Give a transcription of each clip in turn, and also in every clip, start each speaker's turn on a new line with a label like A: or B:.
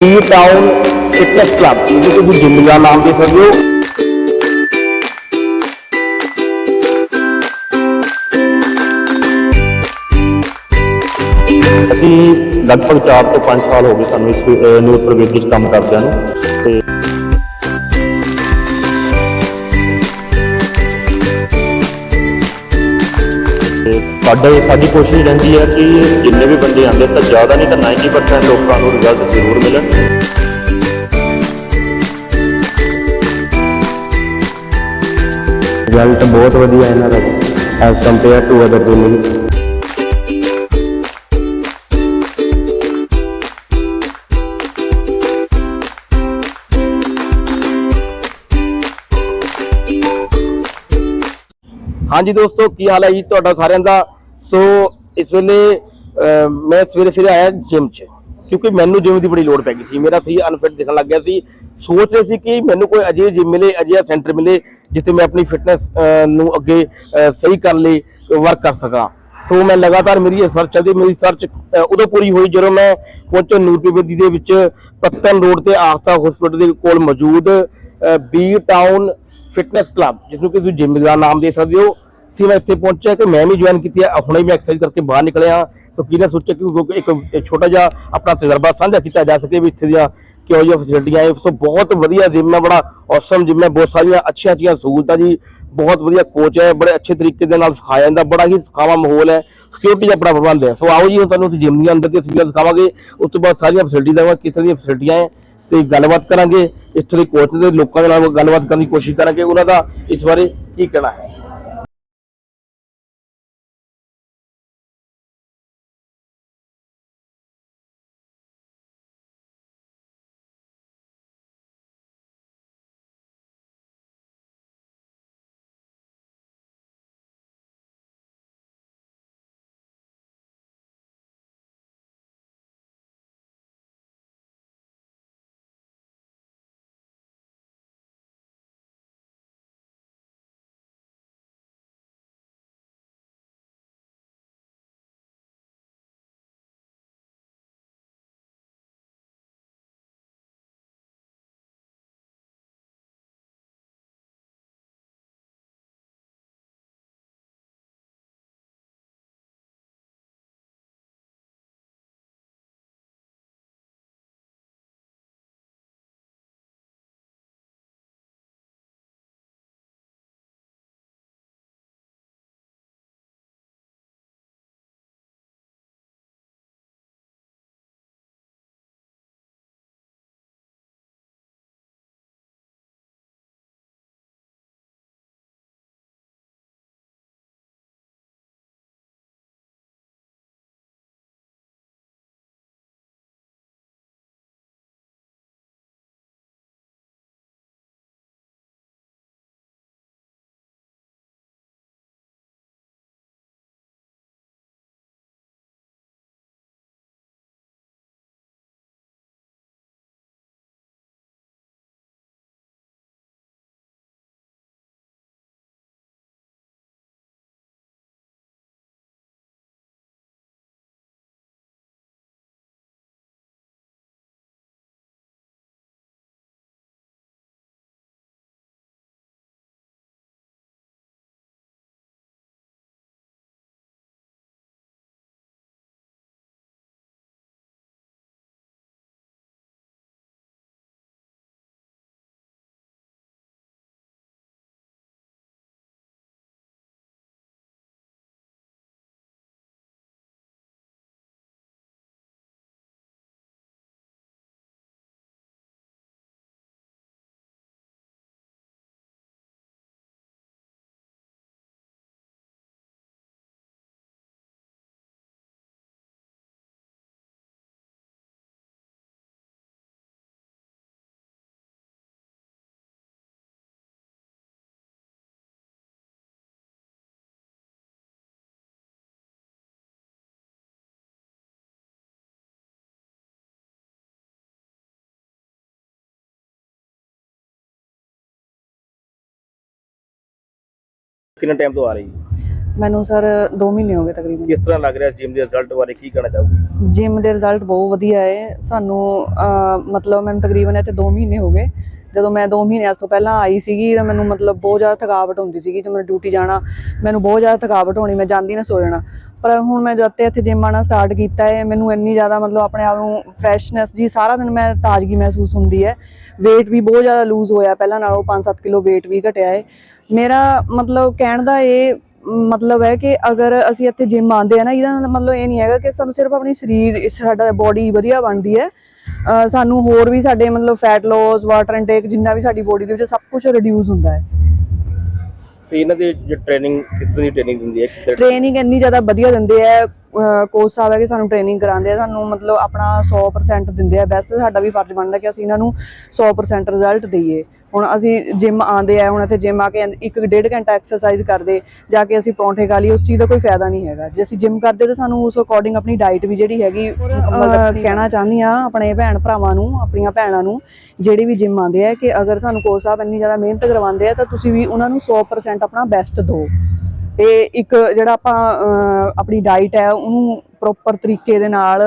A: T town fitness club ਜਿਹਨੂੰ ਕਿ ਤੁਸੀਂ ਜਿਮ ਦਾ ਨਾਮ ਦੇ ਸਕਦੇ ਹੋ। ਅਸੀਂ ਲਗਭਗ 4 ਤੋਂ 5 ਸਾਲ ਹੋ ਗਏ ਸਾਨੂੰ ਇਸ ਅਹ, ਨਿਊ ਪ੍ਰਵੇਸ਼ ਵਿੱਚ ਕੰਮ ਕਰਦਿਆਂ ਨੂੰ। ਤੇ ਸਾਡਾ ਸਾਡੀ ਕੋਸ਼ਿਸ਼ ਰਹਿੰਦੀ ਹੈ ਕਿ ਜਿੰਨੇ ਵੀ ਬੰਦੇ ਆਉਂਦੇ ਤਾਂ ਜ਼ਿਆਦਾ ਨਹੀਂ ਤਾਂ 90% ਲੋਕਾਂ ਨੂੰ ਰਿਜ਼ਲਟ ਜ਼ਰੂਰ ਮਿਲਣ।
B: ਰਿਜ਼ਲਟ ਬਹੁਤ ਵਧੀਆ ਇਹਨਾਂ ਦਾ as compare to other gym
A: ਹਾਂਜੀ ਦੋਸਤੋ ਕੀ ਹਾਲ ਹੈ ਜੀ ਤੁਹਾਡਾ ਸਾਰਿਆਂ ਦਾ? ਸੋ ਇਸ ਵੇਲੇ ਮੈਂ ਸਵੇਰੇ ਸਵੇਰੇ ਆਇਆ ਜਿਮ 'ਚ। ਕਿਉਂਕਿ ਮੈਨੂੰ ਜਿਮ ਦੀ ਬੜੀ ਲੋੜ ਪੈ ਗਈ ਸੀ। ਮੇਰਾ ਸਹੀ ਅਨਫਿਟ ਦਿਖਣ ਲੱਗ ਗਿਆ ਸੀ। ਸੋਚ ਰਿਹਾ ਸੀ ਕਿ ਮੈਨੂੰ ਕੋਈ ਅਜਿਹੀ ਜਿਮ ਮਿਲੇ, ਅਜਿਹਾ ਸੈਂਟਰ ਮਿਲੇ, ਜਿੱਥੇ ਮੈਂ ਆਪਣੀ ਫਿਟਨੈਸ ਨੂੰ ਅੱਗੇ ਸਹੀ ਕਰਨ ਲਈ ਵਰਕ ਕਰ ਸਕਾਂ। ਸੋ ਮੈਂ ਲਗਾਤਾਰ ਮੇਰੀ ਇਹ ਚੱਲਦੀ, ਮੇਰੀ ਸਰਚ ਉਦੋਂ ਪੂਰੀ ਹੋਈ ਜਦੋਂ ਮੈਂ ਪਹੁੰਚਿਆ ਨੂਰਪੀਬਦੀ ਦੇ ਵਿੱਚ, ਪੱਤਨ ਰੋਡ ਤੇ ਆਸਥਾ ਹਸਪੀਟਲ ਦੇ ਕੋਲ ਮੌਜੂਦ ਬੀ ਟਾਊਨ ਫਿਟਨੈਸ ਕਲੱਬ ਜਿਸ ਨੂੰ ਕਿ ਤੁਸੀਂ ਜਿਮ ਦਾ ਨਾਮ ਦੇ ਸਕਦੇ ਹੋ। ਸੀ ਮੈਂ ਇੱਥੇ ਪਹੁੰਚਿਆ ਕਿ ਮੈਂ ਵੀ ਜੁਆਇਨ ਕੀਤੀ ਹੈ ਹੁਣੇ ਮੈਂ ਐਕਸਰਸਾਈਜ਼ ਕਰਕੇ ਬਾਹਰ ਨਿਕਲਿਆ ਸੋ ਕਿਹਨੇ ਸੋਚਿਆ ਕਿ ਕਿਉਂਕਿ ਇੱਕ ਛੋਟਾ ਜਿਹਾ ਆਪਣਾ ਤਜਰਬਾ ਸਾਂਝਾ ਕੀਤਾ ਜਾ ਸਕੇ ਵੀ ਇੱਥੇ ਦੀਆਂ ਕਿਹੋ ਜਿਹੀਆਂ ਫੈਸਿਲਿਟੀਆਂ ਹੈ ਸੋ ਬਹੁਤ ਵਧੀਆ ਜਿਮ ਹੈ ਬੜਾ ਔਸਮ ਜਿਮ ਹੈ ਬਹੁਤ ਸਾਰੀਆਂ ਅੱਛੀਆਂ ਅੱਛੀਆਂ ਸਹੂਲਤਾਂ ਜੀ। ਬਹੁਤ ਵਧੀਆ ਕੋਚ ਹੈ, ਬੜੇ ਅੱਛੇ ਤਰੀਕੇ ਦੇ ਨਾਲ ਸਿਖਾਇਆ ਜਾਂਦਾ, ਬੜਾ ਹੀ ਸੁਖਾਵਾ ਮਾਹੌਲ ਹੈ। ਸਿਕਿਉਰਿਟੀ ਦਾ ਬੜਾ ਪ੍ਰਬੰਧ ਹੈ। ਸੋ ਆਓ ਜੀ, ਹੁਣ ਤੁਹਾਨੂੰ ਜਿਮ ਦੇ ਅੰਦਰ ਦੀਆਂ ਤਸਵੀਰਾਂ ਦਿਖਾਵਾਂਗੇ। ਉਸ ਤੋਂ ਬਾਅਦ ਸਾਰੀਆਂ ਫੈਸਿਲਿਟੀ ਦਾ ਕਿਸ ਤਰ੍ਹਾਂ ਦੀਆਂ ਫੈਸਿਲਿਟੀਆਂ ਹੈ ਤੇ ਗੱਲਬਾਤ ਕਰਾਂਗੇ। ਇੱਥੋਂ ਦੇ ਕੋਚ ਦੇ ਲੋਕਾਂ ਦੇ ਨਾਲ ਗੱਲਬਾਤ ਕਰਨ ਦੀ ਕੋਸ਼ਿਸ਼ ਕਰਾਂਗੇ। ਉਹਨਾਂ ਦਾ ਇਸ ਬਾਰੇ ਕੀ ਕਹਿਣਾ ਹੈ? ਕਿੰਨੇ ਟਾਈਮ ਤੋਂ ਆ ਰਹੀ? ਹੈ
C: ਮੈਨੂੰ ਸਰ 2 ਮਹੀਨੇ ਹੋ ਗਏ ਤਕਰੀਬਨ।
A: ਕਿਸ ਤਰ੍ਹਾਂ ਲੱਗ ਰਿਹਾ ਜਿਮ ਦੇ ਰਿਜ਼ਲਟ ਬਾਰੇ? ਕੀ ਕਹਿਣਾ ਚਾਹੋਗੇ?
C: ਜਿਮ ਦੇ ਰਿਜ਼ਲਟ ਬਹੁਤ ਵਧੀਆ ਹੈ। ਸਾਨੂੰ ਅਹ, ਮਤਲਬ ਮੈਨੂੰ ਤਕਰੀਬਨ ਇੱਥੇ 2 ਮਹੀਨੇ ਹੋ ਗਏ। ਜਦੋਂ ਮੈਂ 2 ਮਹੀਨਿਆਂ ਤੋਂ ਪਹਿਲਾਂ ਆਈ ਸੀਗੀ ਤਾਂ ਮੈਨੂੰ ਮਤਲਬ ਬਹੁਤ ਜ਼ਿਆਦਾ ਥਕਾਵਟ ਹੁੰਦੀ ਸੀਗੀ। ਜਦੋਂ ਮੈਂ ਡਿਊਟੀ ਜਾਣਾ ਮੈਨੂੰ ਬਹੁਤ ਜ਼ਿਆਦਾ ਥਕਾਵਟ ਹੋਣੀ ਮੈਂ ਜਾਂਦੀ ਨਾ ਸੋ ਜਾਣਾ। ਪਰ ਹੁਣ ਮੈਂ ਜਦ ਤੇ ਇੱਥੇ ਜਿਮ ਆਉਣਾ ਸਟਾਰਟ ਕੀਤਾ ਹੈ ਮੈਨੂੰ ਇੰਨੀ ਜ਼ਿਆਦਾ ਮਤਲਬ ਆਪਣੇ ਆਪ ਨੂੰ ਫਰੈਸ਼ਨੈਸ ਜੀ ਸਾਰਾ ਦਿਨ ਮੈਂ ਤਾਜ਼ਗੀ ਮਹਿਸੂਸ ਹੁੰਦੀ ਹੈ। weight ਵੀ ਬਹੁਤ ਜ਼ਿਆਦਾ ਲੂਜ਼ ਹੋਇਆ। ਪਹਿਲਾਂ ਨਾਲੋਂ 5-7 ਕਿਲੋ weight ਵੀ ਘਟਿਆ ਹੈ। ਮੇਰਾ ਮਤਲਬ ਕਹਿਣ ਦਾ ਇਹ ਮਤਲਬ ਹੈ ਕਿ ਅਗਰ ਅਸੀਂ ਇੱਥੇ ਜਿਮ ਆਉਂਦੇ ਆ ਨਾ ਇਹਦਾ ਮਤਲਬ ਇਹ ਨਹੀਂ ਹੈਗਾ ਕਿ ਸਾਨੂੰ ਸਿਰਫ ਆਪਣੀ ਸਰੀਰ ਸਾਡਾ ਬੋਡੀ ਵਧੀਆ ਬਣਦੀ ਹੈ। ਸਾਨੂੰ ਹੋਰ ਵੀ ਸਾਡੇ ਮਤਲਬ ਫੈਟ ਲੋਸ ਵਾਟਰ ਇਨਟੇਕ ਜਿੰਨਾ ਵੀ ਸਾਡੀ ਬੋਡੀ ਦੇ ਵਿੱਚ ਸਭ ਕੁਝ ਰਿਡਿਊਸ ਹੁੰਦਾ ਹੈ।
A: ਤੇ ਇਹਨਾਂ ਦੇ ਜੋ ਟ੍ਰੇਨਿੰਗ ਕਿਸ ਤਰ੍ਹਾਂ ਦੀ ਟ੍ਰੇਨਿੰਗ ਦਿੰਦੀ ਹੈ?
C: ਟ੍ਰੇਨਿੰਗ ਇੰਨੀ ਜ਼ਿਆਦਾ ਵਧੀਆ ਦਿੰਦੇ ਆ ਕੋਚ ਸਾਹਿਬ ਹੈ ਕਿ ਸਾਨੂੰ ਟ੍ਰੇਨਿੰਗ ਕਰਾਉਂਦੇ ਆ ਸਾਨੂੰ ਮਤਲਬ ਆਪਣਾ 100% ਦਿੰਦੇ ਆ। ਬੈਸਟ ਸਾਡਾ ਵੀ ਫਰਜ਼ ਬਣਦਾ ਕਿ ਅਸੀਂ ਇਹਨਾਂ ਨੂੰ 100% ਰਿਜ਼ਲਟ ਦਈਏ। ਹੁਣ ਅਸੀਂ ਜਿਮ ਆਉਂਦੇ ਆ ਹੁਣ ਇੱਥੇ ਜਿਮ ਆ ਕੇ ਇੱਕ ਡੇਢ ਘੰਟਾ ਐਕਸਰਸਾਈਜ਼ ਕਰਦੇ ਜਾ ਕੇ ਅਸੀਂ ਪਰੌਂਠੇ ਖਾ ਲਈ ਉਸ ਚੀਜ਼ ਦਾ ਕੋਈ ਫਾਇਦਾ ਨਹੀਂ ਹੈਗਾ। ਜੇ ਅਸੀਂ ਜਿਮ ਕਰਦੇ ਤਾਂ ਸਾਨੂੰ ਉਸ ਅਕੋਰਡਿੰਗ ਆਪਣੀ ਡਾਈਟ ਵੀ ਜਿਹੜੀ ਹੈਗੀ ਕਹਿਣਾ ਚਾਹੁੰਦੀ ਆ ਆਪਣੇ ਭੈਣ ਭਰਾਵਾਂ ਨੂੰ ਆਪਣੀਆਂ ਭੈਣਾਂ ਨੂੰ ਜਿਹੜੇ ਵੀ ਜਿਮ ਆਉਂਦੇ ਆ ਕਿ ਅਗਰ ਸਾਨੂੰ ਕੋਚ ਸਾਹਿਬ ਇੰਨੀ ਜ਼ਿਆਦਾ ਮਿਹਨਤ ਕਰਵਾਉਂਦੇ ਆ ਤਾਂ ਤੁਸੀਂ ਵੀ ਉਹਨਾਂ ਨੂੰ 100% ਆਪਣਾ ਬੈਸਟ ਦਿਓ। ਤੇ ਇੱਕ ਜਿਹੜਾ ਆਪਾਂ ਆਪਣੀ ਡਾਈਟ ਹੈ ਉਹਨੂੰ ਪ੍ਰੋਪਰ ਤਰੀਕੇ ਦੇ ਨਾਲ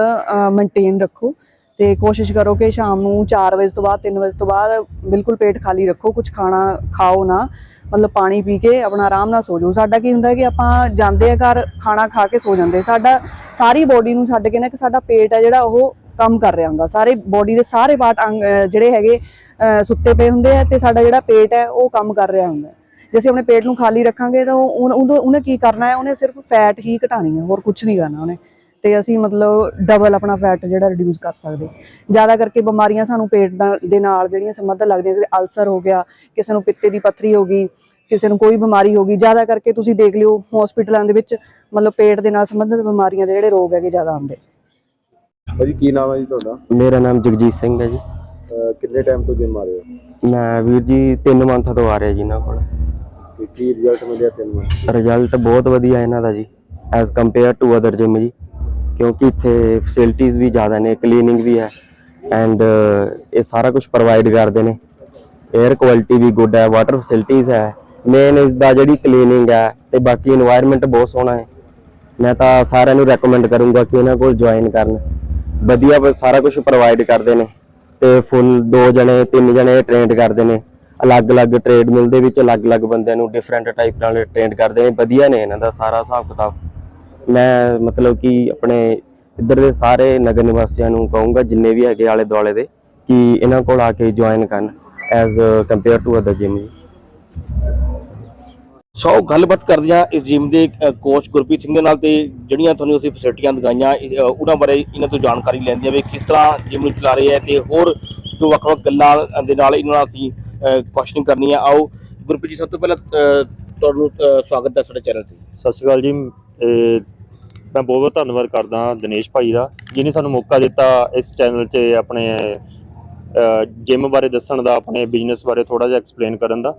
C: ਮੇਨਟੇਨ ਰੱਖੋ। ਤੇ ਕੋਸ਼ਿਸ਼ ਕਰੋ ਕਿ ਸ਼ਾਮ ਨੂੰ 4 ਵਜੇ ਤੋਂ ਬਾਅਦ 3 ਵਜੇ ਤੋਂ ਬਾਅਦ ਬਿਲਕੁਲ ਪੇਟ ਖਾਲੀ ਰੱਖੋ ਕੁਝ ਖਾਣਾ ਖਾਓ ਨਾ, ਮਤਲਬ ਪਾਣੀ ਪੀ ਕੇ ਆਪਣਾ ਆਰਾਮ ਨਾਲ ਸੋ ਜਾਓ। ਸਾਡਾ ਕੀ ਹੁੰਦਾ ਕਿ ਆਪਾਂ ਜਾਂਦੇ ਆ ਘਰ, ਖਾਣਾ ਖਾ ਕੇ ਸੋ ਜਾਂਦੇ ਸਾਡਾ ਸਾਰੀ ਬੋਡੀ ਨੂੰ ਛੱਡ ਕੇ ਨਾ ਕਿ ਸਾਡਾ ਪੇਟ ਹੈ ਜਿਹੜਾ ਉਹ ਕੰਮ ਕਰ ਰਿਹਾ ਹੁੰਦਾ। ਸਾਰੇ ਬੋਡੀ ਦੇ ਸਾਰੇ ਪਾਰਟ ਅੰਗ ਜਿਹੜੇ ਹੈਗੇ ਸੁੱਤੇ ਪਏ ਹੁੰਦੇ ਆ ਤੇ ਸਾਡਾ ਜਿਹੜਾ ਪੇਟ ਹੈ ਉਹ ਕੰਮ ਕਰ ਰਿਹਾ ਹੁੰਦਾ। ਜੇ ਅਸੀਂ ਆਪਣੇ ਪੇਟ ਨੂੰ ਖਾਲੀ ਰੱਖਾਂਗੇ ਤਾਂ ਉਹਨੇ ਕੀ ਕਰਨਾ ਹੈ? ਉਹਨੇ ਸਿਰਫ ਫੈਟ ਹੀ ਘਟਾਣੀ ਹੈ। ਹੋਰ ਕੁਝ ਨਹੀਂ ਕਰਨਾ ਉਹਨੇ। ਤੇ ਅਸੀਂ ਮਤਲਬ ਡਬਲ ਆਪਣਾ ਫੈਟ ਜਿਹੜਾ ਰਿਡਿਊਸ ਕਰ ਸਕਦੇ। ਜ਼ਿਆਦਾ ਕਰਕੇ ਬਿਮਾਰੀਆਂ ਸਾਨੂੰ ਪੇਟ ਦਾ- ਨਾਲ ਜਿਹੜੀਆਂ ਸੰਬੰਧ ਲੱਗਦੀਆਂ ਜਿਵੇਂ ਅਲਸਰ ਹੋ ਗਿਆ ਕਿਸੇ ਨੂੰ ਪਿੱਤੇ ਦੀ ਪੱਥਰੀ ਹੋ ਗਈ ਕਿਸੇ ਨੂੰ ਕੋਈ ਬਿਮਾਰੀ ਹੋ ਗਈ ਜ਼ਿਆਦਾ ਕਰਕੇ ਤੁਸੀਂ ਦੇਖ ਲਿਓ ਹਸਪੀਟਲਾਂ ਦੇ ਵਿੱਚ ਮਤਲਬ ਪੇਟ ਦੇ ਨਾਲ ਸੰਬੰਧਿਤ ਬਿਮਾਰੀਆਂ ਦੇ ਜਿਹੜੇ ਰੋਗ ਹੈਗੇ ਜ਼ਿਆਦਾ ਆਉਂਦੇ।
D: ਭਾਜੀ ਕੀ ਨਾਮ ਹੈ ਜੀ ਤੁਹਾਡਾ?
B: ਮੇਰਾ ਨਾਮ ਜਗਜੀਤ ਸਿੰਘ ਹੈ ਜੀ।
D: ਕਿੰਨੇ ਟਾਈਮ ਤੋਂ ਜਿਮ ਆ ਰਹੇ ਹੋ?
B: ਮੈਂ ਵੀਰ ਜੀ 3 ਮੰਥ ਤੋਂ ਆ ਰਿਹਾ ਜੀ ਇਹਨਾਂ ਕੋਲ।
D: ਕੀ ਰਿਜ਼ਲਟ ਮਿਲਿਆ ਤੈਨੂੰ?
B: ਰਿਜ਼ਲਟ ਬਹੁਤ ਵਧੀਆ ਇਹਨਾਂ ਦਾ ਜੀ as compare to other gym ਜੀ। ਕਿਉਂਕਿ ਇੱਥੇ ਫੈਸਿਲਿਟੀਆਂ ਵੀ ਜ਼ਿਆਦਾ ਨੇ ਕਲੀਨਿੰਗ ਵੀ ਹੈ ਐਂਡ ਇਹ ਸਾਰਾ ਕੁਝ ਪ੍ਰੋਵਾਈਡ ਕਰਦੇ ਨੇ। 에ਅਰ ਕੁਆਲਿਟੀ ਵੀ ਗੁੱਡ ਹੈ ਵਾਟਰ ਫੈਸਿਲਿਟੀਆਂ ਹੈ। ਮੇਨ ਇਸ ਦਾ ਜਿਹੜੀ ਕਲੀਨਿੰਗ ਹੈ ਤੇ ਬਾਕੀ এনवायरमेंट ਬਹੁਤ ਸੋਹਣਾ ਹੈ। ਮੈਂ ਤਾਂ ਸਾਰਿਆਂ ਨੂੰ ਰეკਮੈਂਡ ਕਰੂੰਗਾ ਕਿ ਇਹਨਾਂ ਕੋਲ ਜੁਆਇਨ ਕਰਨ। ਵਧੀਆ ਸਾਰਾ ਕੁਝ ਪ੍ਰੋਵਾਈਡ ਕਰਦੇ ਨੇ ਤੇ ਫੁੱਲ ਦੋ ਜਣੇ, ਤਿੰਨ ਜਣੇ ਟ੍ਰੇਨਡ ਕਰਦੇ ਨੇ। ਅਲੱਗ-ਅਲੱਗ ਟ੍ਰੇਡ ਮਿਲ ਦੇ ਵਿੱਚ ਅਲੱਗ-ਅਲੱਗ ਬੰਦਿਆਂ ਨੂੰ ਡਿਫਰੈਂਟ ਟਾਈਪ ਨਾਲ ਟ੍ਰੇਨਡ ਕਰਦੇ ਨੇ। ਵਧੀਆ ਨੇ ਇਹਨਾਂ ਦਾ ਸਾਰਾ ਹਿਸਾਬ ਕਿਤਾਬ। ਮੈਂ ਮਤਲਬ ਕਿ ਆਪਣੇ ਇੱਧਰ ਦੇ ਸਾਰੇ ਨਗਰ ਨਿਵਾਸੀਆਂ ਨੂੰ ਕਹੂੰਗਾ ਜਿੰਨੇ ਵੀ ਹੈਗੇ ਆਲੇ ਦੁਆਲੇ ਦੇ ਕਿ ਇਹਨਾਂ ਕੋਲ ਆ ਕੇ ਜੁਆਇਨ ਕਰਨ as compare to other gym
A: so ਗੱਲਬਾਤ ਕਰਦੇ ਹਾਂ ਇਸ ਜਿਮ ਦੇ ਕੋਚ ਗੁਰਪ੍ਰੀਤ ਸਿੰਘ ਦੇ ਨਾਲ ਤੇ ਜਿਹੜੀਆਂ ਤੁਹਾਨੂੰ ਅਸੀਂ ਫੈਸਿਲਿਟੀਆਂ ਦਿਖਾਈਆਂ ਉਹਨਾਂ ਬਾਰੇ ਇਹਨਾਂ ਤੋਂ ਜਾਣਕਾਰੀ ਲੈਂਦੇ ਹਾਂ ਵੀ ਕਿਸ ਤਰ੍ਹਾਂ ਜਿਮ ਨੂੰ ਚਲਾ ਰਹੇ ਹੈ ਤੇ ਹੋਰ ਜੋ ਵੱਖ-ਵੱਖ ਗੱਲਾਂ ਦੇ ਨਾਲ ਇਹਨਾਂ ਨਾਲ ਅਸੀਂ ਕੁਐਸਚਨਿੰਗ ਕਰਨੀ ਹੈ। ਆਓ ਗੁਰਪ੍ਰੀਤ ਜੀ ਸਭ ਤੋਂ ਪਹਿਲਾਂ ਤੁਹਾਨੂੰ ਸਵਾਗਤ ਹੈ ਸਾਡੇ ਚੈਨਲ ਤੇ।
E: ਸਤਿ ਸ਼੍ਰੀ ਅਕਾਲ ਜੀ ਮੈਂ ਬਹੁਤ ਬਹੁਤ ਧੰਨਵਾਦ ਕਰਦਾ ਦਿਨੇਸ਼ ਭਾਈ ਦਾ ਜਿਨੇ ਸਾਨੂੰ ਮੌਕਾ ਦਿੱਤਾ ਇਸ ਚੈਨਲ 'ਤੇ ਆਪਣੇ ਜਿਮ ਬਾਰੇ ਦੱਸਣ ਦਾ, ਆਪਣੇ ਬਿਜ਼ਨਸ ਬਾਰੇ ਥੋੜਾ ਜਿਹਾ ਐਕਸਪਲੇਨ ਕਰਨ ਦਾ।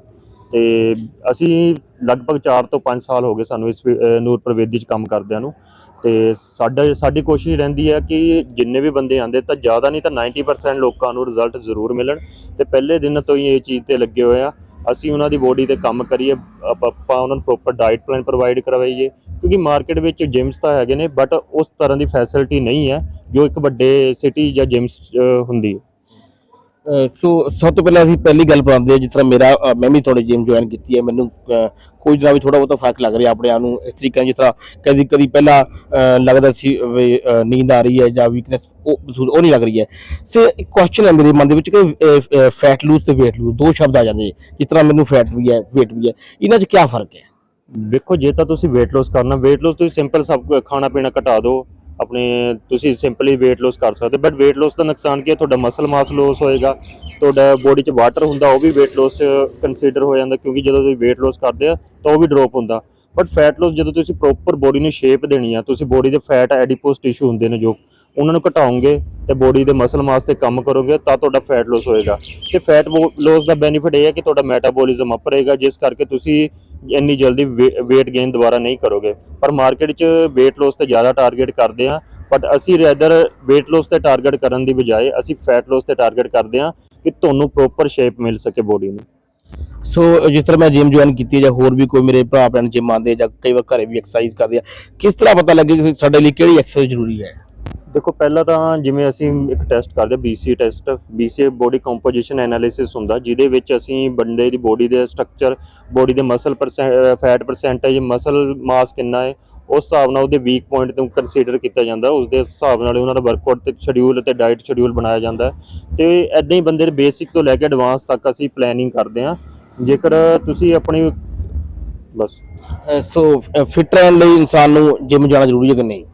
E: ਤੇ ਅਸੀਂ ਲਗਭਗ 4 ਤੋਂ 5 ਸਾਲ ਹੋ ਗਏ ਸਾਨੂੰ ਇਸ ਵੀ- ਅਹ, ਨੂਰਪੁਰ ਵੇਦੀ 'ਚ ਕੰਮ ਕਰਦਿਆਂ ਨੂੰ। ਤੇ ਸਾਡਾ, ਸਾਡੀ ਕੋਸ਼ਿਸ਼ ਰਹਿੰਦੀ ਹੈ ਕਿ ਜਿੰਨੇ ਵੀ ਬੰਦੇ ਆਂਦੇ ਤਾਂ ਜ਼ਿਆਦਾ ਨਹੀਂ ਤਾਂ 90% ਲੋਕਾਂ ਨੂੰ ਰਿਜ਼ਲਟ ਜ਼ਰੂਰ ਮਿਲਣ। ਤੇ ਪਹਿਲੇ ਦਿਨ ਤੋਂ ਹੀ ਇਹ ਚੀਜ਼ ਤੇ ਲੱਗੇ ਹੋਏ ਆ। ਅਸੀਂ ਉਹਨਾਂ ਦੀ ਬੋਡੀ ਤੇ ਕੰਮ ਕਰੀਏ ਆਪਾਂ ਉਹਨਾਂ ਨੂੰ ਪ੍ਰੋਪਰ ਡਾਈਟ ਪਲਾਨ ਪ੍ਰੋਵਾਈਡ ਕਰਵਾਈਏ। ਕਿਉਂਕਿ ਮਾਰਕੀਟ ਵਿੱਚ ਜਿਮਸ ਤਾਂ ਹੈਗੇ ਨੇ ਬਟ ਉਸ ਤਰ੍ਹਾਂ ਦੀ ਫੈਸਿਲਿਟੀ ਨਹੀਂ ਹੈ ਜੋ ਇੱਕ ਵੱਡੇ ਸਿਟੀ ਜਾਂ ਜਿਮਸ ਹੁੰਦੀ ਹੈ
A: ਸੋ ਸਭ ਤੋਂ ਪਹਿਲਾਂ ਅਸੀਂ ਪਹਿਲੀ ਗੱਲ ਪਾਉਂਦੇ ਹਾਂ ਜਿਸ ਤਰ੍ਹਾਂ ਮੇਰਾ ਅ, ਮੈਂ ਵੀ ਤੁਹਾਡੀ ਜਿਮ ਜੁਆਇਨ ਕੀਤੀ ਹੈ ਮੈਨੂੰ ਅ, ਕੁਝ ਦਿਨਾਂ ਵੀ ਥੋੜਾ ਬਹੁਤਾ ਫ਼ਰਕ ਲੱਗ ਰਿਹਾ ਆਪਣੇ ਆਪ ਨੂੰ ਇਸ ਤਰੀਕੇ ਨਾਲ ਜਿਸ ਤਰ੍ਹਾਂ ਕਦੀ ਕਦੀ ਪਹਿਲਾਂ ਅ, ਲੱਗਦਾ ਸੀ ਵੀ, ਅ, ਨੀਂਦ ਆ ਰਹੀ ਹੈ ਜਾਂ ਵੀਕਨੈਸ ਉਹ ਮਹਿਸੂਸ ਉਹ ਨਹੀਂ ਲੱਗ ਰਹੀ ਹੈ ਸੇ ਇੱਕ ਕੁਐਸਚਨ ਹੈ ਮੇਰੇ ਮਨ ਦੇ ਵਿੱਚ ਕਿ ਫੈਟ ਲੂਜ਼ ਤੇ weight ਲੂਜ਼ ਦੋ ਸ਼ਬਦ ਆ ਜਾਂਦੇ ਨੇ। ਜਿਸ ਤਰ੍ਹਾਂ ਮੈਨੂੰ ਫੈਟ ਵੀ ਹੈ weight ਵੀ ਹੈ ਇਹਨਾਂ 'ਚ ਕੀ ਫ਼ਰਕ ਹੈ
E: ਵੇਖੋ, ਜੇ ਤਾਂ ਤੁਸੀਂ weight loss ਕਰਨਾ, weight loss ਤੁਸੀਂ ਸਿੰਪਲ ਸਭ ਕੁ ਖਾਣਾ ਪੀਣਾ ਘਟਾ ਦਿਓ, ਆਪਣੇ ਤੁਸੀਂ ਸਿੰਪਲੀ weight loss ਕਰ ਸਕਦੇ ਬਟ weight loss ਦਾ ਨੁਕਸਾਨ ਕੀ ਹੈ? ਤੁਹਾਡਾ ਮਸਲ ਮਾਸ ਲੋਸ ਹੋਏਗਾ, ਤੁਹਾਡਾ ਬੋਡੀ 'ਚ ਵਾਟਰ ਹੁੰਦਾ, ਉਹ ਵੀ weight loss 'ਚ ਕੰਸੀਡਰ ਹੋ ਜਾਂਦਾ, ਕਿਉਂਕਿ ਜਦੋਂ ਤੁਸੀਂ weight loss ਕਰਦੇ ਆ, ਤਾਂ ਉਹ ਵੀ ਡ੍ਰੌਪ ਹੁੰਦਾ। ਬਟ ਫੈਟ ਲੋਸ ਜਦੋਂ ਤੁਸੀਂ ਪ੍ਰੋਪਰ ਬੋਡੀ ਨੂੰ ਸ਼ੇਪ ਦੇਣੀ ਆ, ਤੁਸੀਂ ਬੋਡੀ ਦੇ ਫੈਟ ਐਡੀਪੋਸ ਟਿਸ਼ੂ ਹੁੰਦੇ ਨੇ ਜੋ, ਉਹਨਾਂ ਨੂੰ ਘਟਾਓਗੇ ਤੇ ਬੋਡੀ ਦੇ ਮਸਲ ਮਾਸ ਤੇ ਕੰਮ ਕਰੋਗੇ, ਤਾਂ ਤੁਹਾਡਾ ਫੈਟ ਲੋਸ ਹੋਏਗਾ। ਤੇ ਫੈਟ ਲੋਸ ਦਾ ਬੈਨੀਫਿਟ ਇਹ ਹੈ ਕਿ ਤੁਹਾਡਾ ਮੈਟਾਬੋਲਿਜ਼ਮ ਅਪ ਰਹੇਗਾ, ਜਿਸ ਕਰਕੇ ਤੁਸੀਂ ਇੰਨੀ ਜਲਦੀ weight gain ਦੁਬਾਰਾ ਨਹੀਂ ਕਰੋਗੇ। ਪਰ ਮਾਰਕੀਟ 'ਚ weight loss ਤੇ ਜ਼ਿਆਦਾ ਟਾਰਗੇਟ ਕਰਦੇ ਆ ਬਟ ਅਸੀਂ ਰੈਦਰ weight loss ਤੇ ਟਾਰਗੇਟ ਕਰਨ ਦੀ ਬਜਾਏ ਅਸੀਂ fat loss ਤੇ ਟਾਰਗੇਟ ਕਰਦੇ ਆ ਕਿ ਤੁਹਾਨੂੰ ਪ੍ਰੋਪਰ ਸ਼ੇਪ ਮਿਲ ਸਕੇ ਬੋਡੀ ਨੂੰ।
A: ਸੋ ਜਿਸ ਤਰ੍ਹਾਂ ਮੈਂ ਜਿਮ ਜੁਆਇਨ ਕੀਤੀ ਹੈ ਜਾਂ ਹੋਰ ਵੀ ਕੋਈ ਮੇਰੇ ਭਰਾ ਭੈਣ ਜਿਮ ਆਉਂਦੇ ਜਾਂ ਕਈ ਵਾਰ ਘਰੇ ਵੀ ਐਕਸਰਸਾਈਜ਼ ਕਰਦੇ ਆ, ਕਿਸ ਤਰ੍ਹਾਂ ਪਤਾ ਲੱਗੇ ਕਿ ਸਾਡੇ ਲਈ ਕਿਹੜੀ ਐਕਸਰਸਾਈਜ਼ ਜ਼ਰੂਰੀ ਹੈ?
E: ਦੇਖੋ, ਪਹਿਲਾਂ ਤਾਂ ਜਿਵੇਂ ਅਸੀਂ ਇੱਕ ਟੈਸਟ ਕਰਦੇ BC test BC body composition analysis ਹੁੰਦਾ, ਜਿਹਦੇ ਵਿੱਚ ਅਸੀਂ ਬੰਦੇ ਦੀ ਬੋਡੀ ਦੇ ਸਟਰਕਚਰ ਬੋਡੀ ਦੇ muscle fat percentage muscle mass ਕਿੰਨਾ ਹੈ, ਉਸ ਹਿਸਾਬ ਨਾਲ ਉਹਦੇ ਵੀਕ ਪੁਆਇੰਟ ਨੂੰ ਕੰਸੀਡਰ ਕੀਤਾ ਜਾਂਦਾ ਉਸ ਦੇ ਹਿਸਾਬ ਨਾਲ ਉਹਨਾਂ ਦਾ ਵਰਕਆਊਟ ਤੇ ਸ਼ਡਿਊਲ ਅਤੇ ਡਾਈਟ ਸ਼ਡਿਊਲ ਬਣਾਇਆ ਜਾਂਦਾ ਹੈ। ਤੇ ਐਦਾਂ ਹੀ ਬੰਦੇ ਦੇ ਬੇਸਿਕ ਤੋਂ ਲੈ ਕੇ ਐਡਵਾਂਸ ਤੱਕ ਅਸੀਂ ਪਲੈਨਿੰਗ ਕਰਦੇ ਹਾਂ। ਜੇਕਰ ਤੁਸੀਂ ਆਪਣੀ, ਬਸ।
A: ਸੋ ਫਿਟ ਰਹਿਣ ਲਈ ਇਨਸਾਨ ਨੂੰ ਜਿਮ ਜਾਣਾ ਜ਼ਰੂਰੀ ਹੈ ਕਿ ਨਹੀਂ?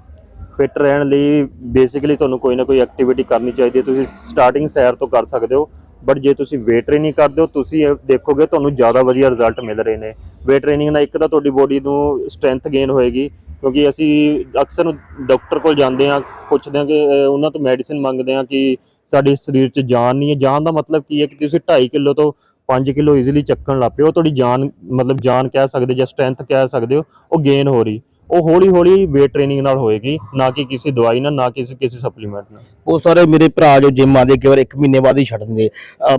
E: ਫਿਟ ਰਹਿਣ ਲਈ ਬੇਸਿਕਲੀ ਤੁਹਾਨੂੰ ਕੋਈ ਨਾ ਕੋਈ ਐਕਟੀਵਿਟੀ ਕਰਨੀ ਚਾਹੀਦੀ ਹੈ। ਤੁਸੀਂ ਸਟਾਰਟਿੰਗ ਸੈਰ ਤੋਂ ਕਰ ਸਕਦੇ ਹੋ ਬਟ ਜੇ ਤੁਸੀਂ weight training ਕਰਦੇ ਹੋ, ਤੁਸੀਂ ਇਹ ਦੇਖੋਗੇ ਤੁਹਾਨੂੰ ਜ਼ਿਆਦਾ ਵਧੀਆ ਰਿਜ਼ਲਟ ਮਿਲ ਰਹੇ ਨੇ। weight training ਨਾਲ ਇੱਕ ਤਾਂ ਤੁਹਾਡੀ ਬੋਡੀ ਨੂੰ ਸਟਰੈਂਥ ਗੇਨ ਹੋਏਗੀ, ਕਿਉਂਕਿ ਅਸੀਂ ਅਕਸਰ ਡਾਕਟਰ ਕੋਲ ਜਾਂਦੇ ਹਾਂ, ਪੁੱਛਦੇ ਹਾਂ ਕਿ ਉਹਨਾਂ ਤੋਂ ਮੈਡੀਸਿਨ ਮੰਗਦੇ ਹਾਂ ਕਿ ਸਾਡੇ ਸਰੀਰ 'ਚ ਜਾਨ ਨਹੀਂ ਹੈ। ਜਾਨ ਦਾ ਮਤਲਬ ਕੀ ਹੈ ਕਿ ਤੁਸੀਂ 2.5 ਕਿਲੋ ਤੋਂ 5 ਕਿਲੋ ਈਜ਼ੀਲੀ ਚੱਕਣ ਲੱਗ ਪਏ ਹੋ। ਤੁਹਾਡੀ ਜਾਨ, ਮਤਲਬ ਜਾਨ ਕਹਿ ਸਕਦੇ ਜਾਂ ਸਟਰੈਂਥ ਕਹਿ ਸਕਦੇ ਹੋ, ਉਹ ਗੇਨ ਹੋ ਰਹੀ। ਉਹ ਹੌਲੀ ਹੌਲੀ weight training ਨਾਲ ਹੋਏਗੀ ਨਾ ਕਿ ਕਿਸੇ ਦਵਾਈ ਨਾਲ ਨਾ ਕਿਸੇ ਕਿਸੇ ਸਪਲੀਮੈਂਟ ਨਾਲ।
A: ਉਹ ਸਾਰੇ ਮੇਰੇ ਭਰਾ ਜੋ ਜਿਮ ਆਦੇ ਕਈ ਵਾਰ ਇੱਕ ਮਹੀਨੇ ਬਾਅਦ ਹੀ ਛੱਡ ਦਿੰਦੇ।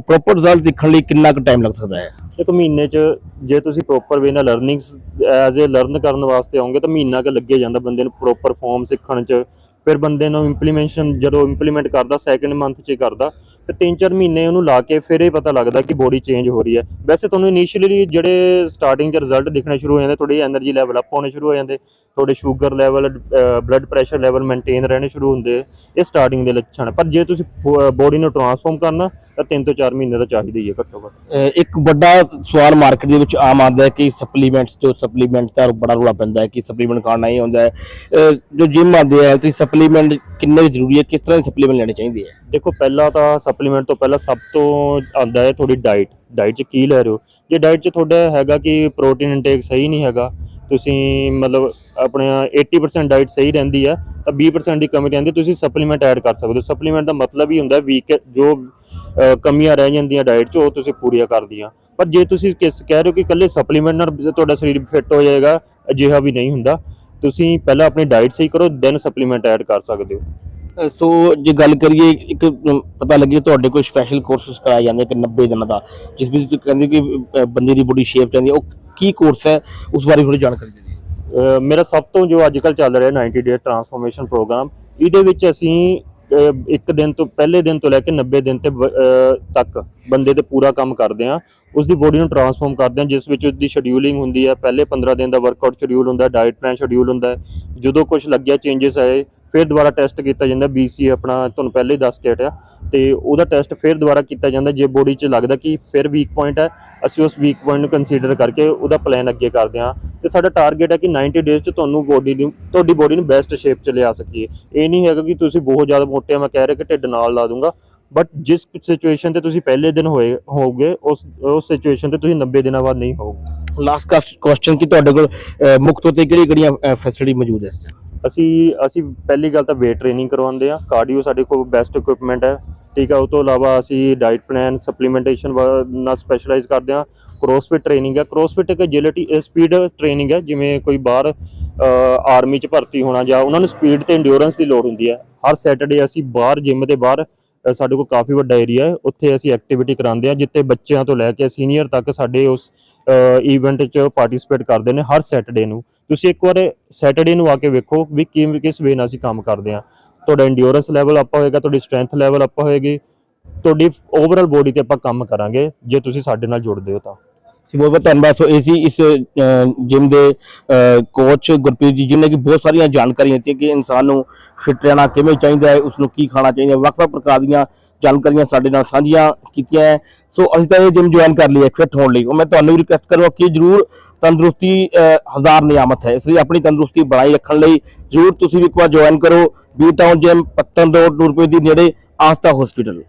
A: ਪ੍ਰੋਪਰ ਰਿਜ਼ਲਟ ਦੇਖਣ ਲਈ ਕਿੰਨਾ ਕੁ ਟਾਈਮ ਲੱਗ ਸਕਦਾ ਹੈ?
E: ਇੱਕ ਮਹੀਨੇ 'ਚ ਜੇ ਤੁਸੀਂ ਪ੍ਰੋਪਰ ਵੇ ਨਾਲ ਲਰਨਿੰਗਸ ਐਜ਼ ਅ ਲਰਨ ਕਰਨ ਵਾਸਤੇ ਆਉਂਗੇ ਤਾਂ ਮਹੀਨਾ ਕੁ ਲੱਗੇ ਜਾਂਦਾ ਬੰਦੇ ਨੂੰ ਪ੍ਰੋਪਰ ਫਾਰਮ ਸਿੱਖਣ 'ਚ। ਫਿਰ ਬੰਦੇ ਨੂੰ ਇੰਪਲੀਮੈਂਟੇਸ਼ਨ ਜਦੋਂ ਇੰਪਲੀਮੈਂਟ ਕਰਦਾ ਸੈਕਿੰਡ ਮੰਥ 'ਚ ਕਰਦਾ, ਤੇ ਤਿੰਨ ਚਾਰ ਮਹੀਨੇ ਉਹਨੂੰ ਲਾ ਕੇ ਫਿਰ ਇਹ ਪਤਾ ਲੱਗਦਾ ਕਿ ਬੋਡੀ ਚੇਂਜ ਹੋ ਰਹੀ ਹੈ। ਵੈਸੇ ਤੁਹਾਨੂੰ ਇਨੀਸ਼ੀਅਲੀ ਜਿਹੜੇ ਸਟਾਰਟਿੰਗ 'ਚ ਰਿਜ਼ਲਟ ਦਿਖਣੇ ਸ਼ੁਰੂ ਹੋ ਜਾਂਦੇ, ਤੁਹਾਡੀ એનર્ਜੀ ਲੈਵਲ ਅਪ ਹੋਣੇ ਸ਼ੁਰੂ ਹੋ ਜਾਂਦੇ, ਤੁਹਾਡੇ sugar level blood pressure level maintain ਰਹਿਣੇ ਸ਼ੁਰੂ ਹੁੰਦੇ ਇਹ ਸਟਾਰਟਿੰਗ ਦੇ ਲੱਛਣ। ਪਰ ਜੇ ਤੁਸੀਂ ਬੋਡੀ ਨੂੰ ਟਰਾਂਸਫਾਰਮ ਕਰਨਾ, ਤਾਂ ਤਿੰਨ ਤੋਂ ਚਾਰ ਮਹੀਨੇ ਤਾਂ ਚਾਹੀਦੇ ਹੀ ਹੈ ਘੱਟੋ ਘੱਟ।
A: ਇੱਕ ਵੱਡਾ ਸਵਾਲ ਮਾਰਕੀਟ ਦੇ ਵਿੱਚ ਆਮ ਆਉਂਦਾ ਹੈ ਕਿ ਸਪਲੀਮੈਂਟਸ ਤੋਂ ਸਪਲੀਮੈਂਟ ਦਾ ਬੜਾ ਰੋਲਾ ਪੈਂਦਾ ਹੈ ਕਿ ਸਪਲੀਮੈਂਟ ਖਾਣਾ ਹੀ ਹੁੰਦਾ ਹੈ। ਜੋ ਜਿਮ ਆਉਂਦੇ ਆ, ਤੁਸੀਂ ਸਪ ਸਪਲੀਮੈਂਟ ਕਿੰਨੇ ਕੁ ਜ਼ਰੂਰੀ ਹੈ? ਕਿਸ ਤਰ੍ਹਾਂ ਦੇ ਸਪਲੀਮੈਂਟ ਲੈਣੇ ਚਾਹੀਦੇ ਹੈ?
E: ਦੇਖੋ, ਪਹਿਲਾਂ ਤਾਂ ਸਪਲੀਮੈਂਟ ਤੋਂ ਪਹਿਲਾਂ ਸਭ ਤੋਂ ਆਉਂਦਾ ਹੈ ਤੁਹਾਡੀ ਡਾਈਟ ਡਾਈਟ 'ਚ ਕੀ ਲੈ ਰਹੇ ਹੋ? ਜੇ ਡਾਈਟ 'ਚ ਤੁਹਾਡਾ ਹੈਗਾ ਕਿ ਪ੍ਰੋਟੀਨ ਇਨਟੇਕ ਸਹੀ ਨਹੀਂ ਹੈਗਾ, ਤੁਸੀਂ ਮਤਲਬ ਆਪਣੇ 80% ਡਾਈਟ ਸਹੀ ਰਹਿੰਦੀ ਹੈ ਤਾਂ 20% ਦੀ ਕਮੀ ਰਹਿੰਦੀ, ਤੁਸੀਂ ਸਪਲੀਮੈਂਟ ਐਡ ਕਰ ਸਕਦੇ ਹੋ। ਸਪਲੀਮੈਂਟ ਦਾ ਮਤਲਬ ਹੀ ਹੁੰਦਾ ਵੀਕ ਜੋ ਕਮੀਆਂ ਰਹਿ ਜਾਂਦੀਆਂ ਡਾਈਟ 'ਚ, ਉਹ ਤੁਸੀਂ ਪੂਰੀਆਂ ਕਰਦੀਆਂ। ਪਰ ਜੇ ਤੁਸੀਂ ਕਿਸ, ਕਹਿ ਰਹੇ ਹੋ ਕਿ ਇਕੱਲੇ ਸਪਲੀਮੈਂਟ ਨਾਲ ਤੁਹਾਡਾ ਸਰੀਰ ਫਿੱਟ ਹੋ ਜਾਏਗਾ, ਅਜਿਹਾ ਵੀ ਨਹੀਂ ਹੁੰਦਾ। ਤੁਸੀਂ ਪਹਿਲਾਂ ਆਪਣੀ ਡਾਈਟ ਸਹੀ ਕਰੋ ਦੈਨ ਸਪਲੀਮੈਂਟ ਐਡ ਕਰ ਸਕਦੇ ਹੋ।
A: ਸੋ ਜੇ ਗੱਲ ਕਰੀਏ ਇੱਕ ਪਤਾ ਲੱਗੇ ਤੁਹਾਡੇ ਕੋਈ ਸਪੈਸ਼ਲ ਕੋਰਸਸ ਕਰਾਏ ਜਾਂਦੇ ਕਿ 90 ਦਿਨਾਂ ਦਾ ਜਿਸ ਵਿੱਚ ਤੁਸੀਂ ਕਹਿੰਦੇ ਕਿ ਬੰਦੇ ਦੀ ਬੋਡੀ ਸ਼ੇਪ ਚਾਹੀਦੀ ਉਹ ਕੀ ਕੋਰਸ ਹੈ ਉਸ ਬਾਰੇ ਥੋੜੀ ਜਾਣਕਾਰੀ ਦੇ
E: ਮੇਰਾ ਸਭ ਤੋਂ ਜੋ ਅੱਜ ਕੱਲ ਚੱਲ ਰਿਹਾ 90 ਡੇ ਟਰਾਂਸਫਾਰਮੇਸ਼ਨ ਪ੍ਰੋਗਰਾਮ ਇਹਦੇ ਵਿੱਚ ਅਸੀਂ ਇੱਕ ਦਿਨ ਤੋਂ ਪਹਿਲੇ ਦਿਨ ਤੋਂ ਲੈ ਕੇ 90 ਦਿਨ ਤੇ ਬ- ਤੱਕ ਬੰਦੇ ਤੇ ਪੂਰਾ ਕੰਮ ਕਰਦੇ ਆ। ਉਸ ਦੀ ਬੋਡੀ ਨੂੰ ਟਰਾਂਸਫਾਰਮ ਕਰਦੇ ਆ, ਜਿਸ ਵਿੱਚ ਉਸਦੀ ਸ਼ਡਿਊਲਿੰਗ ਹੁੰਦੀ ਹੈ। ਪਹਿਲੇ 15 ਦਿਨ ਦਾ ਵਰਕਆਊਟ ਸ਼ਡਿਊਲ ਹੁੰਦਾ ਹੈ ਡਾਈਟ ਪਲਾਨ ਸ਼ਡਿਊਲ ਹੁੰਦਾ ਜਦੋਂ ਕੁਝ ਲੱਗਿਆ ਚੇਂਜਸ ਆਏ, ਫਿਰ ਦੁਬਾਰਾ ਟੈਸਟ ਕੀਤਾ ਜਾਂਦਾ BC ਆਪਣਾ ਤੁਹਾਨੂੰ ਪਹਿਲੇ ਹੀ ਦੱਸ ਕੇ ਹਟਿਆ। ਤੇ ਉਹਦਾ ਟੈਸਟ ਫਿਰ ਦੁਬਾਰਾ ਕੀਤਾ ਜਾਂਦਾ, ਜੇ ਬੋਡੀ 'ਚ ਲੱਗਦਾ ਕਿ ਫਿਰ ਵੀਕ ਪੁਆਇੰਟ ਹੈ ਅਸੀਂ ਉਸ ਵੀਕ ਪੁਆਇੰਟ ਨੂੰ ਕੰਸੀਡਰ ਕਰਕੇ ਉਹਦਾ ਪਲਾਨ ਅੱਗੇ ਕਰਦੇ ਹਾਂ। ਤੇ ਸਾਡਾ ਟਾਰਗੇਟ ਹੈ ਕਿ 90 ਡੇਜ਼ 'ਚ ਤੁਹਾਨੂੰ ਬੋਡੀ ਨੂੰ ਤੁਹਾਡੀ ਬੋਡੀ ਨੂੰ ਬੈਸਟ ਸ਼ੇਪ 'ਚ ਲਿਆ ਸਕੀਏ। ਇਹ ਨਹੀਂ ਹੈਗਾ ਕਿ ਤੁਸੀਂ ਬਹੁਤ ਜ਼ਿਆਦਾ ਮੋਟੇ ਆ ਮੈਂ ਕਹਿ ਰਿਹਾ ਕਿ ਢਿੱਡ ਨਾਲ ਲਾ ਦੂੰਗਾ। ਬਟ ਜਿਸ ਸਿਚੁਏਸ਼ਨ ਤੇ ਤੁਸੀਂ ਪਹਿਲੇ ਦਿਨ ਹੋਏ ਹੋਗੇ ਉਸ ਉਸ ਸਿਚੁਏਸ਼ਨ ਤੇ ਤੁਸੀਂ 90 ਦਿਨਾਂ ਬਾਅਦ ਨਹੀਂ ਹੋਗੇ
A: ਲਾਸਟ ਕੁਐਸਚਨ ਕਿ ਤੁਹਾਡੇ ਕੋਲ ਅਹ, ਮੁੱਖ ਤੌਰ ਤੇ ਕਿਹੜੀ ਕਿਹੜੀਆਂ ਫੈਸਿਲਿਟੀ ਮੌਜੂਦ ਹੈ?
E: ਅਸੀਂ ਅਸੀਂ ਪਹਿਲੀ ਗੱਲ ਤਾਂ weight ਟ੍ਰੇਨਿੰਗ ਕਰਵਾਉਂਦੇ ਆ ਕਾਰਡੀਓ ਸਾਡੇ ਕੋਲ ਬੈਸਟ ਇਕਵਿਪਮੈਂਟ ਹੈ। ਠੀਕ ਆ, ਉਹ ਤੋਂ ਇਲਾਵਾ ਅਸੀਂ ਡਾਈਟ ਪਲਾਨ ਸਪਲੀਮੈਂਟੇਸ਼ਨ ਨਾਲ ਸਪੈਸ਼ਲਾਈਜ਼ ਕਰਦੇ ਆ ਕ੍ਰੋਸਫਿਟ ਟ੍ਰੇਨਿੰਗ ਹੈ ਕ੍ਰੋਸਫਿਟ ਇੱਕ ਐਜਿਲਿਟੀ ਸਪੀਡ ਟ੍ਰੇਨਿੰਗ ਹੈ ਜਿਵੇਂ ਕੋਈ ਬਾਹਰ ਆਰਮੀ ਚ ਭਰਤੀ ਹੋਣਾ ਜਾਂ ਉਹਨਾਂ ਨੂੰ ਸਪੀਡ ਤੇ ਇੰਡਿਊਰੈਂਸ ਦੀ ਲੋੜ ਹੁੰਦੀ ਹੈ ਹਰ ਸੈਟਰਡੇ ਅਸੀਂ ਬਾਹਰ ਜਿਮ ਦੇ ਬਾਹਰ ਸਾਡੇ ਕੋਲ ਕਾਫੀ ਵੱਡਾ ਏਰੀਆ ਹੈ। ਉੱਥੇ ਅਸੀਂ ਐਕਟੀਵਿਟੀ ਕਰਾਉਂਦੇ ਆ ਜਿੱਥੇ ਬੱਚਿਆਂ ਤੋਂ ਲੈ ਕੇ ਸੀਨੀਅਰ ਤੱਕ ਸਾਡੇ ਉਸ ਇਵੈਂਟ 'ਚ ਪਾਰਟਿਸਿਪੇਟ ਕਰਦੇ ਨੇ ਹਰ ਸੈਟਰਡੇ ਨੂੰ। ਤੁਸੀਂ ਇੱਕ ਵਾਰ ਸੈਟਰਡੇ ਨੂੰ ਆ ਕੇ ਵੇਖੋ ਵੀ ਕਿਵੇਂ, ਕਿਸ ਵੇ ਨਾਲ ਅਸੀਂ ਕੰਮ ਕਰਦੇ ਆ ਤੁਹਾਡਾ ਇੰਡਿਊਰੈਂਸ ਲੈਵਲ ਅਪ ਹੋਏਗਾ, ਤੁਹਾਡੀ ਸਟਰੈਂਥ ਲੈਵਲ ਅਪ ਹੋਏਗੀ, ਤੁਹਾਡੀ ਓਵਰਆਲ ਬੋਡੀ ਤੇ ਆਪਾਂ ਕੰਮ ਕਰਾਂਗੇ, ਜੇ ਤੁਸੀਂ ਸਾਡੇ ਨਾਲ ਜੁੜਦੇ ਹੋ ਤਾਂ।
A: ਜੀ, ਬਹੁਤ ਬਹੁਤ ਧੰਨਵਾਦ। ਸੋ ਇਹ ਸੀ ਇਸ ਜਿਮ ਦੇ ਕੋਚ ਗੁਰਪ੍ਰੀਤ ਜੀ, ਜਿਨ੍ਹਾਂ ਨੇ ਕਿ ਬਹੁਤ ਸਾਰੀਆਂ ਜਾਣਕਾਰੀਆਂ ਦਿੱਤੀਆਂ ਕਿ ਇਨਸਾਨ ਨੂੰ ਫਿਟ ਰਹਿਣਾ ਕਿਵੇਂ ਚਾਹੀਦਾ ਹੈ ਉਸ ਨੂੰ ਕੀ ਖਾਣਾ ਚਾਹੀਦਾ ਹੈ, ਵੱਖ-ਵੱਖ ਪ੍ਰਕਾਰ ਦੀਆਂ ਜਾਣਕਾਰੀਆਂ ਸਾਡੇ ਨਾਲ ਸਾਂਝੀਆਂ ਕੀਤੀਆਂ ਹੈ। ਸੋ ਅਸੀਂ ਤਾਂ ਇਹ ਜਿਮ ਜੁਆਇਨ ਕਰ ਲਈ ਹੈ ਫਿਟ ਹੋਣ ਲਈ। ਉਹ ਮੈਂ ਤੁਹਾਨੂੰ ਵੀ ਰਿਕਵੈਸਟ ਕਰੂੰਗਾ ਕਿ ਜਰੂਰ ਤੰਦਰੁਸਤੀ ਹਜ਼ਾਰ ਨਿਆਮਤ ਹੈ। ਇਸ ਲਈ ਆਪਣੀ ਤੰਦਰੁਸਤੀ ਬਣਾਈ ਰੱਖਣ ਲਈ ਜਰੂਰ ਤੁਸੀਂ ਵੀ ਇੱਕ ਵਾਰ ਜੁਆਇਨ ਕਰੋ। B town gym Pattan road Nurpur ਦੀ ਨੇੜੇ ਆਸਥਾ ਹਸਪੀਟਲ